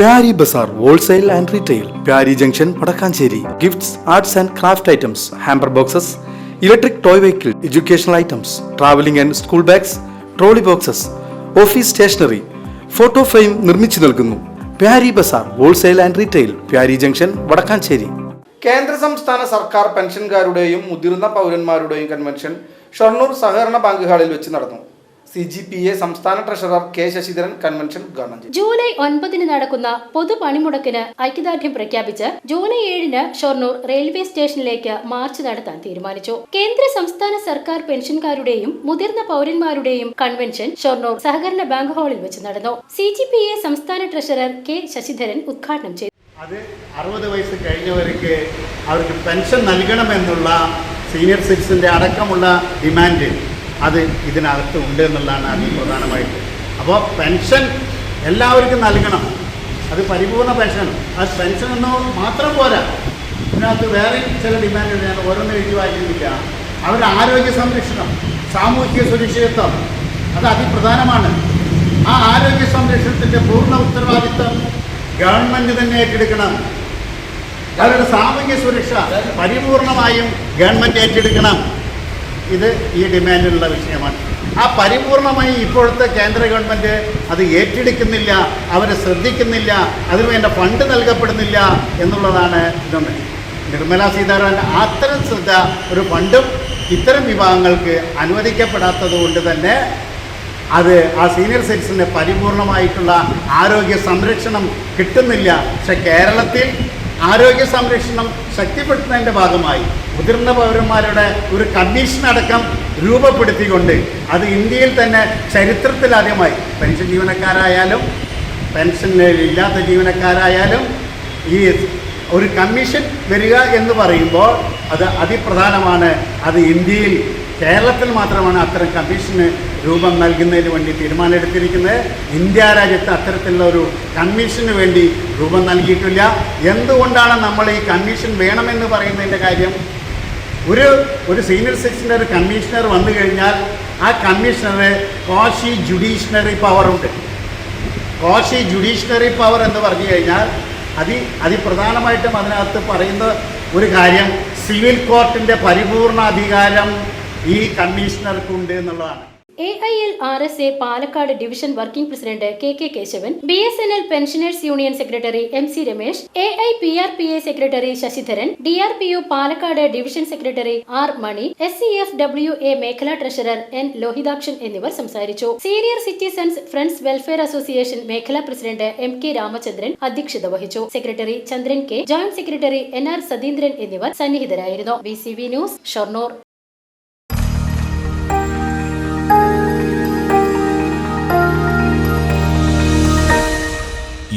Pyari Bazar wholesale and retail Pyari junction Vadakkancherry. Gifts arts and craft items hamper boxes electric toy vehicle educational items travelling and school bags trolley boxes office stationery photo frame നിർമ്മിച്ചു നൽകുന്നു. Pyari Bazar wholesale and retail Pyari junction Vadakkancherry. കേന്ദ്ര സംസ്ഥാന സർക്കാർ പെൻഷൻകാരുടെയും മുതിർന്ന പൗരന്മാരുടെയും convention Shoranur സഹകരണ bank ഹാളിൽ വെച്ച് നടന്നു. സി ജി പി എ സംസ്ഥാന ട്രഷറർ കെ ശശിധരൻ കൺവെൻഷൻ ഉദ്ഘാടനം ചെയ്തു. ജൂലൈ ഒൻപതിന് നടക്കുന്ന പൊതു പണിമുടക്കിന് ഐക്യദാർഢ്യം പ്രഖ്യാപിച്ച് ജൂലൈ ഏഴിന് ഷൊർണൂർ റെയിൽവേ സ്റ്റേഷനിലേക്ക് മാർച്ച് നടത്താൻ തീരുമാനിച്ചു. കേന്ദ്ര സംസ്ഥാന സർക്കാർ പെൻഷൻകാരുടെയും മുതിർന്ന പൗരന്മാരുടെയും കൺവെൻഷൻ ഷൊർണൂർ സഹകരണ ബാങ്ക് ഹാളിൽ വെച്ച് നടന്നു. സി ജി പി എ സംസ്ഥാന ട്രഷറർ കെ ശശിധരൻ ഉദ്ഘാടനം ചെയ്തു. അത് അറുപത് വയസ്സ് കഴിഞ്ഞവർക്ക് അവർക്ക് പെൻഷൻ നൽകണമെന്നുള്ള സീനിയർ സിറ്റിസന്റെ അടക്കമുള്ള ഡിമാൻഡ്. അത് ഇതിനകത്ത് ഉണ്ട് എന്നുള്ളതാണ് അതിൽ പ്രധാനമായിട്ട്. അപ്പോൾ പെൻഷൻ എല്ലാവർക്കും നൽകണം. അത് പരിപൂർണ പെൻഷൻ. ആ പെൻഷൻ എന്ന് മാത്രം പോരാ. ഇതിനകത്ത് വേറെ ചില ഡിമാൻഡുകൾ ഞാൻ ഓരോന്നും എഴുതി വായിക്കുന്നില്ല അവരുടെ ആരോഗ്യ സംരക്ഷണം സാമൂഹിക സുരക്ഷിതത്വം അത് അതിപ്രധാനമാണ്. ആ ആരോഗ്യ സംരക്ഷണത്തിന്റെ പൂർണ ഉത്തരവാദിത്വം ഗവൺമെന്റ് തന്നെ ഏറ്റെടുക്കണം. അവരുടെ സാമൂഹ്യ സുരക്ഷ പരിപൂർണമായും ഗവൺമെന്റ് ഏറ്റെടുക്കണം. ഇത് ഈ ഡിമാൻഡിലുള്ള വിഷയമാണ്. ആ പരിപൂർണമായി ഇപ്പോഴത്തെ കേന്ദ്ര ഗവൺമെന്റ് അത് ഏറ്റെടുക്കുന്നില്ല അവർ ശ്രദ്ധിക്കുന്നില്ല അതിനുവേണ്ട ഫണ്ട് നൽകപ്പെടുന്നില്ല എന്നുള്ളതാണ് ഇതൊന്ന്. നിർമ്മലാ സീതാരാമൻ അത്തരം ശ്രദ്ധ ഒരു ഫണ്ടും ഇത്തരം വിഭാഗങ്ങൾക്ക് അനുവദിക്കപ്പെടാത്തത് കൊണ്ട് തന്നെ അത് ആ സീനിയർ സിറ്റിസന് പരിപൂർണമായിട്ടുള്ള ആരോഗ്യ സംരക്ഷണം കിട്ടുന്നില്ല. പക്ഷെ കേരളത്തിൽ ആരോഗ്യ സംരക്ഷണം ശക്തിപ്പെടുത്തുന്നതിന്റെ ഭാഗമായി മുതിർന്ന പൗരന്മാരുടെ ഒരു കമ്മീഷൻ അടക്കം രൂപപ്പെടുത്തിക്കൊണ്ട് അത് ഇന്ത്യയിൽ തന്നെ ചരിത്രത്തിലാദ്യമായി പെൻഷൻ ജീവനക്കാരായാലും പെൻഷൻ ഇല്ലാത്ത ജീവനക്കാരായാലും ഈ ഒരു കമ്മീഷൻ വരിക എന്ന് പറയുമ്പോൾ അത് അതിപ്രധാനമാണ്. അത് ഇന്ത്യയിൽ കേരളത്തിൽ മാത്രമാണ് അത്തരം കമ്മീഷന് രൂപം നൽകുന്നതിന് വേണ്ടി തീരുമാനമെടുത്തിരിക്കുന്നത് ഇന്ത്യ രാജ്യത്ത് അത്തരത്തിലുള്ള ഒരു കമ്മീഷന് വേണ്ടി രൂപം നൽകിയിട്ടില്ല. എന്തുകൊണ്ടാണ് നമ്മൾ ഈ കമ്മീഷൻ വേണമെന്ന് പറയുന്നതിന്റെ കാര്യം? ഒരു ഒരു സീനിയർ സെക്ഷന്റെ ഒരു കമ്മീഷണർ വന്നു കഴിഞ്ഞാൽ ആ കമ്മീഷണറ് കോഷി ജുഡീഷ്യണറി പവറുണ്ട് കോഷി ജുഡീഷ്യണറി പവർ എന്ന് പറഞ്ഞു കഴിഞ്ഞാൽ അതി അതിപ്രധാനമായിട്ടും അതിനകത്ത് പറയുന്ന ഒരു കാര്യം സിവിൽ കോർട്ടിന്റെ പരിപൂർണ അധികാരം ഈ കമ്മീഷണർക്കുണ്ട് എന്നുള്ളതാണ്. A I L R S A Palakkad division working president K K Kesavan B S N L pensioners union secretary M C Ramesh A I P R P A secretary Sasidharan D R P U Palakkad division secretary R Mani S C F W A മേഖലാ treasurer N Lohithakshan എന്നിവർ സംസാരിച്ചു. Senior citizens friends welfare association മേഖലാ president M K Ramachandran അധ്യക്ഷത വഹിച്ചു. Secretary Chandran K joint secretary N R Satheendran എന്നിവർ സന്നിഹിതരായിരുന്നു. B C V news Shoranur.